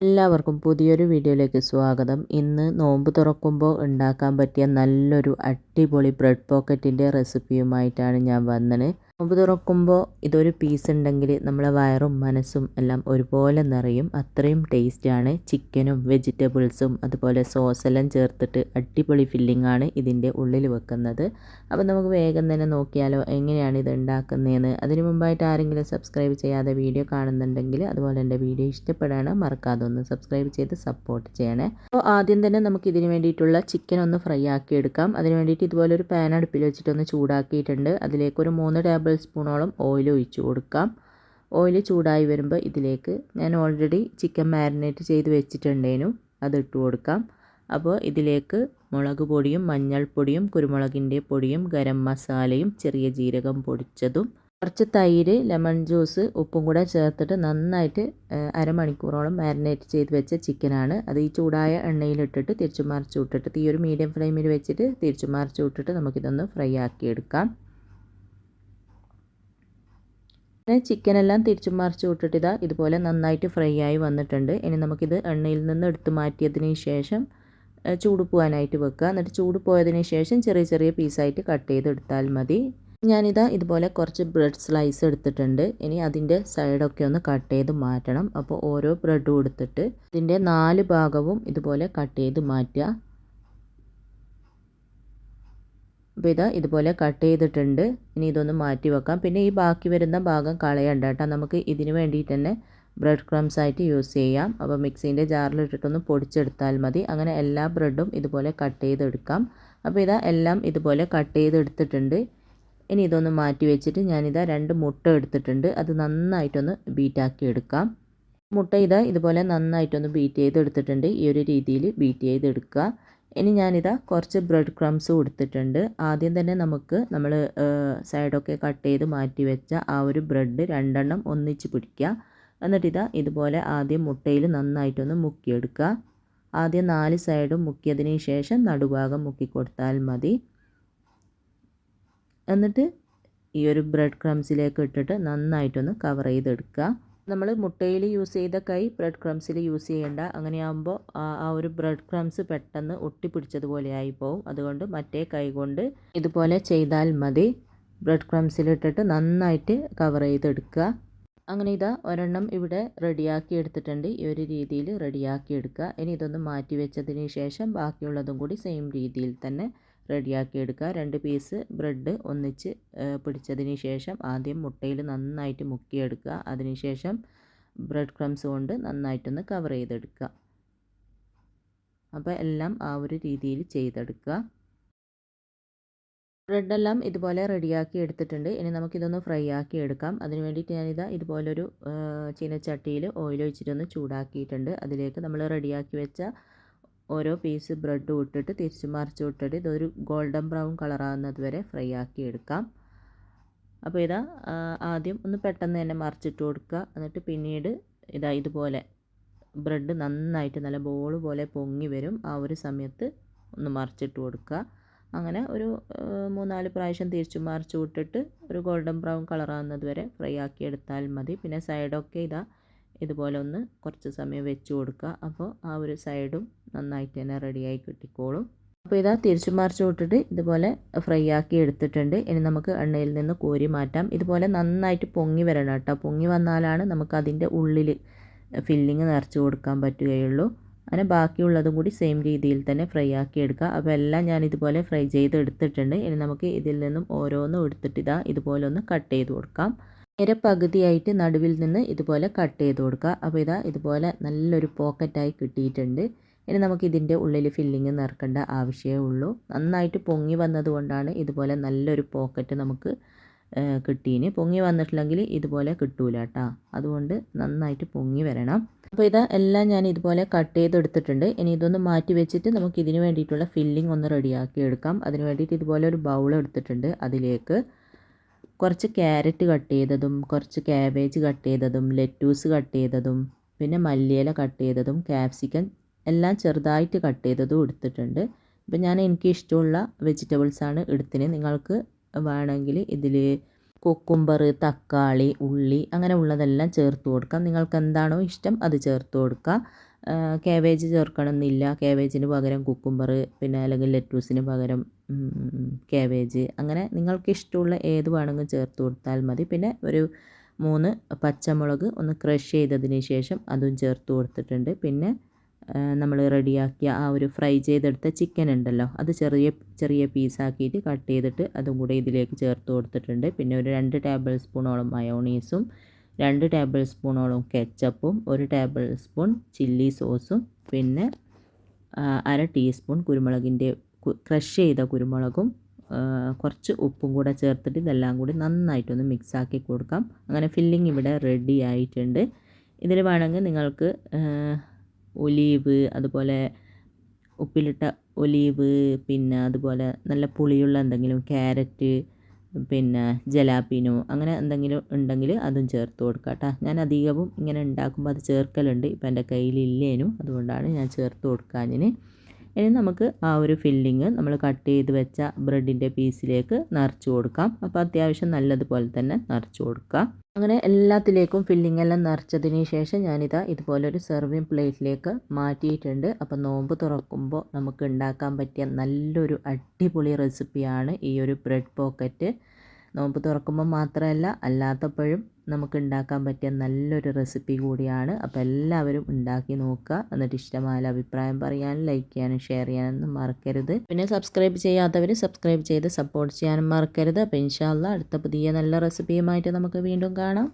എല്ലാവർക്കും പുതിയൊരു വീഡിയോയിലേക്ക് സ്വാഗതം. ഇന്ന് നോമ്പ് തുറക്കുമ്പോൾ ഉണ്ടാക്കാൻ പറ്റിയ നല്ലൊരു അടിപൊളി ബ്രെഡ് പോക്കറ്റിന്റെ റെസിപ്പിയുമായിട്ടാണ് ഞാൻ വന്നത്. നോമ്പ് തുറക്കുമ്പോൾ ഇതൊരു പീസ് ഉണ്ടെങ്കിൽ നമ്മളെ വയറും മനസ്സും എല്ലാം ഒരുപോലെ നിറയും. അത്രയും ടേസ്റ്റാണ് ചിക്കനും വെജിറ്റബിൾസും അതുപോലെ സോസെല്ലാം ചേർത്തിട്ട് അടിപൊളി ഫില്ലിംഗ് ആണ് ഇതിന്റെ ഉള്ളിൽ വെക്കുന്നത്. അപ്പോൾ നമുക്ക് വേഗം തന്നെ നോക്കിയാലോ എങ്ങനെയാണ് ഇത് ഉണ്ടാക്കുന്നതെന്ന് അതിന് മുമ്പായിട്ട് ആരെങ്കിലും സബ്സ്ക്രൈബ് ചെയ്യാതെ വീഡിയോ കാണുന്നുണ്ടെങ്കിൽ അതുപോലെ എന്റെ വീഡിയോ ഇഷ്ടപ്പെടാണ് മറക്കാതെ ഒന്ന് സബ്സ്ക്രൈബ് ചെയ്ത് സപ്പോർട്ട് ചെയ്യണേ. അപ്പോൾ ആദ്യം തന്നെ നമുക്ക് ഇതിന് വേണ്ടിയിട്ടുള്ള ചിക്കൻ ഒന്ന് ഫ്രൈ ആക്കി എടുക്കാം. അതിന് വേണ്ടിയിട്ട് ഇതുപോലെ ഒരു പാൻ അടുപ്പിൽ വെച്ചിട്ടൊന്ന് ചൂടാക്കിയിട്ടുണ്ട്. അതിലേക്ക് ഒരു മൂന്ന് ടേബിൾ ടേബിൾ സ്പൂണോളം ഓയിൽ ഒഴിച്ച് കൊടുക്കാം. ഓയിൽ ചൂടായി വരുമ്പോൾ ഇതിലേക്ക് ഞാൻ ഓൾറെഡി ചിക്കൻ മാരിനേറ്റ് ചെയ്ത് വെച്ചിട്ടുണ്ടേനു. അത് ഇട്ട് കൊടുക്കാം. അപ്പോൾ ഇതിലേക്ക് മുളക് പൊടിയും മഞ്ഞൾപ്പൊടിയും കുരുമുളകിന്റെ പൊടിയും ഗരം മസാലയും ചെറിയ ജീരകം പൊടിച്ചതും കുറച്ച് തൈര് ലെമൺ ജ്യൂസ് ഉപ്പും കൂടെ ചേർത്തിട്ട് നന്നായിട്ട് അരമണിക്കൂറോളം മാരിനേറ്റ് ചെയ്ത് വെച്ച ചിക്കനാണ് അത് ഈ ചൂടായ എണ്ണയിലിട്ടിട്ട് തിരിച്ചു മറിച്ചു വിട്ടിട്ട് ഈ ഒരു മീഡിയം ഫ്ലെയിമിൽ വെച്ചിട്ട് തിരിച്ചു മറിച്ചു വിട്ടിട്ട് നമുക്കിതൊന്ന് ഫ്രൈ ആക്കി എടുക്കാം പിന്നെ ചിക്കനെല്ലാം തിരിച്ചും മറിച്ച് വിട്ടിട്ട് ഇതാ ഇതുപോലെ നന്നായിട്ട് ഫ്രൈ ആയി വന്നിട്ടുണ്ട്. ഇനി നമുക്കിത് എണ്ണയിൽ നിന്ന് എടുത്തു മാറ്റിയതിന് ശേഷം ചൂട് പോകാനായിട്ട് വെക്കുക. എന്നിട്ട് ചൂട് പോയതിന് ശേഷം ചെറിയ ചെറിയ പീസായിട്ട് കട്ട് ചെയ്തെടുത്താൽ മതി. ഞാനിതാ ഇതുപോലെ കുറച്ച് ബ്രെഡ് സ്ലൈസ് എടുത്തിട്ടുണ്ട്. ഇനി അതിന്റെ സൈഡൊക്കെ ഒന്ന് കട്ട് ചെയ്ത് മാറ്റണം. അപ്പോൾ ഓരോ ബ്രെഡും എടുത്തിട്ട് ഇതിന്റെ നാല് ഭാഗവും ഇതുപോലെ കട്ട് ചെയ്ത് മാറ്റുക. അപ്പോൾ ഇത് ഇതുപോലെ കട്ട് ചെയ്തിട്ടുണ്ട്. ഇനി ഇതൊന്ന് മാറ്റി വെക്കാം. പിന്നെ ഈ ബാക്കി വരുന്ന ഭാഗം കളയണ്ട കേട്ടോ. നമുക്ക് ഇതിന് വേണ്ടിയിട്ട് തന്നെ ബ്രെഡ് ക്രംസ് ആയിട്ട് യൂസ് ചെയ്യാം. അപ്പോൾ മിക്സീന്റെ ജാറിലിട്ടിട്ടൊന്ന് പൊടിച്ചെടുത്താൽ മതി. അങ്ങനെ എല്ലാ ബ്രെഡും ഇതുപോലെ കട്ട് ചെയ്തെടുക്കാം. അപ്പോൾ ഇതാ എല്ലാം ഇതുപോലെ കട്ട് ചെയ്തെടുത്തിട്ടുണ്ട്. ഇനി ഇതൊന്ന് മാറ്റി വെച്ചിട്ട് ഞാനിതാ രണ്ട് മുട്ട എടുത്തിട്ടുണ്ട്. അത് നന്നായിട്ടൊന്ന് ബീറ്റാക്കി എടുക്കാം. മുട്ട ഇതാ ഇതുപോലെ നന്നായിട്ടൊന്ന് ബീറ്റ് ചെയ്തെടുത്തിട്ടുണ്ട്. ഈ ഒരു രീതിയിൽ ബീറ്റ് ചെയ്തെടുക്കുക. ഇനി ഞാനിതാ കുറച്ച് ബ്രെഡ് ക്രംസ് കൊടുത്തിട്ടുണ്ട്. ആദ്യം തന്നെ നമുക്ക് നമ്മൾ സൈഡൊക്കെ കട്ട് ചെയ്ത് മാറ്റി വെച്ച ആ ഒരു ബ്രെഡ് രണ്ടെണ്ണം ഒന്നിച്ച് പിടിക്കുക. എന്നിട്ടിതാ ഇതുപോലെ ആദ്യം മുട്ടയിൽ നന്നായിട്ടൊന്ന് മുക്കിയെടുക്കുക. ആദ്യം നാല് സൈഡും മുക്കിയതിന് ശേഷം നടുഭാഗം മുക്കി കൊടുത്താൽ മതി. എന്നിട്ട് ഈ ഒരു ബ്രെഡ് ക്രംസിലേക്ക് ഇട്ടിട്ട് നന്നായിട്ടൊന്ന് കവർ ചെയ്തെടുക്കുക. നമ്മൾ മുട്ടയിൽ യൂസ് ചെയ്ത കൈ ബ്രെഡ് ക്രംസിൽ യൂസ് ചെയ്യേണ്ട. അങ്ങനെയാകുമ്പോൾ ആ ഒരു ബ്രെഡ് ക്രംസ് പെട്ടെന്ന് ഒട്ടിപ്പിടിച്ചതുപോലെ ആയിപ്പോവും അതുകൊണ്ട് മറ്റേ കൈ കൊണ്ട് ഇതുപോലെ ചെയ്താൽ മതി. ബ്രെഡ് ക്രംസിലിട്ടിട്ട് നന്നായിട്ട് കവർ ചെയ്തെടുക്കുക. അങ്ങനെ ഇതാ ഒരെണ്ണം ഇവിടെ റെഡിയാക്കി എടുത്തിട്ടുണ്ട്. ഈ ഒരു രീതിയിൽ റെഡിയാക്കി എടുക്കുക. ഇനി ഇതൊന്ന് മാറ്റി വെച്ചതിന് ശേഷം ബാക്കിയുള്ളതും കൂടി സെയിം രീതിയിൽ തന്നെ റെഡിയാക്കി എടുക്കുക രണ്ട് പീസ് ബ്രെഡ് ഒന്നിച്ച് പിടിച്ചതിന് ശേഷം ആദ്യം മുട്ടയിൽ നന്നായിട്ട് മുക്കിയെടുക്കുക. അതിനുശേഷം ബ്രെഡ് ക്രംസ് കൊണ്ട് നന്നായിട്ടൊന്ന് കവർ ചെയ്തെടുക്കുക. അപ്പോൾ എല്ലാം ആ ഒരു രീതിയിൽ ചെയ്തെടുക്കുക. ബ്രെഡെല്ലാം ഇതുപോലെ റെഡിയാക്കി എടുത്തിട്ടുണ്ട്. ഇനി നമുക്കിതൊന്ന് ഫ്രൈ ആക്കി എടുക്കാം. അതിന് വേണ്ടിയിട്ട് ഞാനിതാ ഇതുപോലൊരു ചീനച്ചട്ടിയിൽ ഓയിൽ ഒഴിച്ചിട്ടൊന്ന് ചൂടാക്കിയിട്ടുണ്ട്. അതിലേക്ക് നമ്മൾ റെഡിയാക്കി വെച്ച ഓരോ പീസ് ബ്രെഡ് ഇട്ടിട്ട് തിരിച്ച് മറിച്ച് വിട്ടിട്ട് ഇതൊരു ഗോൾഡൻ ബ്രൗൺ കളറാകുന്നത് വരെ ഫ്രൈ ആക്കി എടുക്കാം. അപ്പോൾ ഇതാ ആദ്യം ഒന്ന് പെട്ടെന്ന് തന്നെ മറിച്ചിട്ട് കൊടുക്കുക. എന്നിട്ട് പിന്നീട് ഇതാ ഇതുപോലെ ബ്രെഡ് നന്നായിട്ട് നല്ല ബോൾ പോലെ പൊങ്ങി വരും. ആ ഒരു സമയത്ത് ഒന്ന് മറിച്ചിട്ട് കൊടുക്കുക. അങ്ങനെ ഒരു മൂന്നാൽ പ്രാവശ്യം തിരിച്ച് മറിച്ച് വിട്ടിട്ട് ഒരു ഗോൾഡൻ ബ്രൗൺ കളറാകുന്നത് വരെ ഫ്രൈ ആക്കി എടുത്താൽ മതി. പിന്നെ സൈഡൊക്കെ ഇതാ ഇതുപോലെ ഒന്ന് കുറച്ച് സമയം വെച്ച് കൊടുക്കുക. അപ്പോൾ ആ ഒരു സൈഡും നന്നായിട്ട് തന്നെ റെഡിയായി കിട്ടിക്കോളും. അപ്പോൾ ഇതാ തിരിച്ചു മറിച്ച് വിട്ടിട്ട് ഇതുപോലെ ഫ്രൈ ആക്കി എടുത്തിട്ടുണ്ട്. ഇനി നമുക്ക് എണ്ണയിൽ നിന്ന് കോരി മാറ്റാം. ഇതുപോലെ നന്നായിട്ട് പൊങ്ങി വരണം കേട്ടോ. പൊങ്ങി വന്നാലാണ് നമുക്ക് അതിന്റെ ഉള്ളിൽ ഫില്ലിങ് നിറച്ച് കൊടുക്കാൻ പറ്റുകയുള്ളൂ. അങ്ങനെ ബാക്കിയുള്ളതും കൂടി സെയിം രീതിയിൽ തന്നെ ഫ്രൈ ആക്കി എടുക്കുക. അപ്പോൾ എല്ലാം ഞാൻ ഇതുപോലെ ഫ്രൈ ചെയ്ത് എടുത്തിട്ടുണ്ട്. ഇനി നമുക്ക് ഇതിൽ നിന്നും ഓരോന്നും എടുത്തിട്ട് ഇതാ ഇതുപോലെ ഒന്ന് കട്ട് ചെയ്ത് കൊടുക്കാം. നേരെ പകുതിയായിട്ട് നടുവിൽ നിന്ന് ഇതുപോലെ കട്ട് ചെയ്ത് കൊടുക്കുക. അപ്പോൾ ഇതാ ഇതുപോലെ നല്ലൊരു പോക്കറ്റായി കിട്ടിയിട്ടുണ്ട്. ഇനി നമുക്ക് ഇതിന്റെ ഉള്ളിൽ ഫില്ലിങ് നിറക്കേണ്ട ആവശ്യമേ ഉള്ളൂ. നന്നായിട്ട് പൊങ്ങി വന്നതുകൊണ്ടാണ് ഇതുപോലെ നല്ലൊരു പോക്കറ്റ് നമുക്ക് കിട്ടീന് പൊങ്ങി വന്നിട്ടില്ലെങ്കിൽ ഇതുപോലെ കിട്ടൂല കേട്ടോ. അതുകൊണ്ട് നന്നായിട്ട് പൊങ്ങി വരണം. അപ്പോൾ ഇതാ എല്ലാം ഞാൻ ഇതുപോലെ കട്ട് ചെയ്തെടുത്തിട്ടുണ്ട് ഇനി ഇതൊന്ന് മാറ്റി വെച്ചിട്ട് നമുക്ക് ഇതിന് വേണ്ടിയിട്ടുള്ള ഫില്ലിംഗ് ഒന്ന് റെഡിയാക്കി എടുക്കാം. അതിന് വേണ്ടിയിട്ട് ഇതുപോലെ ഒരു ബൗൾ എടുത്തിട്ടുണ്ട് അതിലേക്ക്. കുറച്ച് ക്യാരറ്റ് കട്ട് ചെയ്തതും കുറച്ച് ക്യാബേജ് കട്ട് ചെയ്തതും ലെറ്റൂസ് കട്ട് ചെയ്തതും പിന്നെ മല്ലിയില കട്ട് ചെയ്തതും ക്യാപ്സിക്കൻ എല്ലാം ചെറുതായിട്ട് കട്ട് ചെയ്തതും എടുത്തിട്ടുണ്ട്. ഇപ്പം ഞാൻ എനിക്ക് ഇഷ്ടമുള്ള വെജിറ്റബിൾസാണ് എടുത്തിന്. നിങ്ങൾക്ക് വേണമെങ്കിൽ ഇതിൽ കൊക്കുംബർ തക്കാളി ഉള്ളി അങ്ങനെ ഉള്ളതെല്ലാം ചേർത്ത് കൊടുക്കാം. നിങ്ങൾക്ക് എന്താണോ ഇഷ്ടം അത് ചേർത്ത് കൊടുക്കുക കാബേജ് ചേർക്കണമെന്നില്ല കാബേജിന് പകരം കുക്കുംബർ പിന്നെ അല്ലെങ്കിൽ ലെറ്റൂസിന് പകരം കാബേജ് അങ്ങനെ നിങ്ങൾക്ക് ഇഷ്ടമുള്ള ഏത് വേണമെങ്കിലും ചേർത്ത് കൊടുത്താൽ മതി. പിന്നെ ഒരു മൂന്ന് പച്ചമുളക് ഒന്ന് ക്രഷ് ചെയ്തതിന് ശേഷം അതും ചേർത്ത് കൊടുത്തിട്ടുണ്ട്. പിന്നെ നമ്മൾ റെഡിയാക്കിയ ആ ഒരു ഫ്രൈ ചെയ്തെടുത്ത ചിക്കൻ ഉണ്ടല്ലോ അത് ചെറിയ ചെറിയ പീസാക്കിയിട്ട് കട്ട് ചെയ്തിട്ട് അതും കൂടെ ഇതിലേക്ക് ചേർത്ത് കൊടുത്തിട്ടുണ്ട്. പിന്നെ ഒരു രണ്ട് ടേബിൾ സ്പൂണോളം മയോണീസും രണ്ട് ടേബിൾ സ്പൂണോളം കെച്ചപ്പും ഒരു ടേബിൾ സ്പൂൺ ചില്ലി സോസും പിന്നെ അര ടീസ്പൂൺ കുരുമുളകിന്റെ ക്രഷ് ചെയ്ത കുരുമുളകും കുറച്ച് ഉപ്പും കൂടെ ചേർത്തിട്ട് ഇതെല്ലാം കൂടി നന്നായിട്ടൊന്ന് മിക്സാക്കി കൊടുക്കാം. അങ്ങനെ ഫില്ലിംഗ് ഇവിടെ റെഡി ആയിട്ടുണ്ട്. ഇതിൽ വേണമെങ്കിൽ നിങ്ങൾക്ക് ഒലീവ് അതുപോലെ ഉപ്പിലിട്ട ഒലീവ് പിന്നെ അതുപോലെ നല്ല പുളിയുള്ള എന്തെങ്കിലും ക്യാരറ്റ് പിന്നെ ജലാപ്പിനോ അങ്ങനെ എന്തെങ്കിലും ഉണ്ടെങ്കിൽ അതും ചേർത്ത് കൊടുക്കാം കേട്ടോ. ഞാൻ അധികവും ഇങ്ങനെ ഉണ്ടാക്കുമ്പോൾ അത് ചേർക്കലുണ്ട്. ഇപ്പം എന്റെ കയ്യിലില്ലേനും അതുകൊണ്ടാണ് ഞാൻ ചേർത്ത് കൊടുക്കാഞ്ഞിന് ഇനി നമുക്ക് ആ ഒരു ഫില്ലിങ് നമ്മൾ കട്ട് ചെയ്ത് വെച്ച ബ്രെഡിന്റെ പീസിലേക്ക് നിറച്ച് കൊടുക്കാം. അപ്പോൾ അത്യാവശ്യം നല്ലതുപോലെ തന്നെ നിറച്ച് കൊടുക്കാം. അങ്ങനെ എല്ലാത്തിലേക്കും ഫില്ലിംഗ് എല്ലാം നിറച്ചതിന് ശേഷം ഞാനിതാ ഇതുപോലൊരു സെർവിങ് പ്ലേറ്റിലേക്ക് മാറ്റിയിട്ടുണ്ട്. അപ്പോൾ നോമ്പ് തുറക്കുമ്പോൾ നമുക്ക് ഉണ്ടാക്കാൻ പറ്റിയ നല്ലൊരു അടിപൊളി റെസിപ്പിയാണ് ഈ ഒരു ബ്രെഡ് പോക്കറ്റ് നോമ്പ് തുറക്കുമ്പോൾ മാത്രമല്ല അല്ലാത്തപ്പോഴും നമുക്ക് ഉണ്ടാക്കാൻ പറ്റിയ നല്ലൊരു റെസിപ്പി കൂടിയാണ്. അപ്പോൾ എല്ലാവരും ഉണ്ടാക്കി നോക്കുക. എന്നിട്ട് ഇഷ്ടമായ അഭിപ്രായം പറയാനും ലൈക്ക് ചെയ്യാനും ഷെയർ ചെയ്യാനൊന്നും മറക്കരുത്. പിന്നെ സബ്സ്ക്രൈബ് ചെയ്യാത്തവർ സബ്സ്ക്രൈബ് ചെയ്ത് സപ്പോർട്ട് ചെയ്യാനും മറക്കരുത്. അപ്പോൾ ഇൻഷാല്ല അടുത്ത പുതിയ നല്ല റെസിപ്പിയുമായിട്ട് നമുക്ക് വീണ്ടും കാണാം.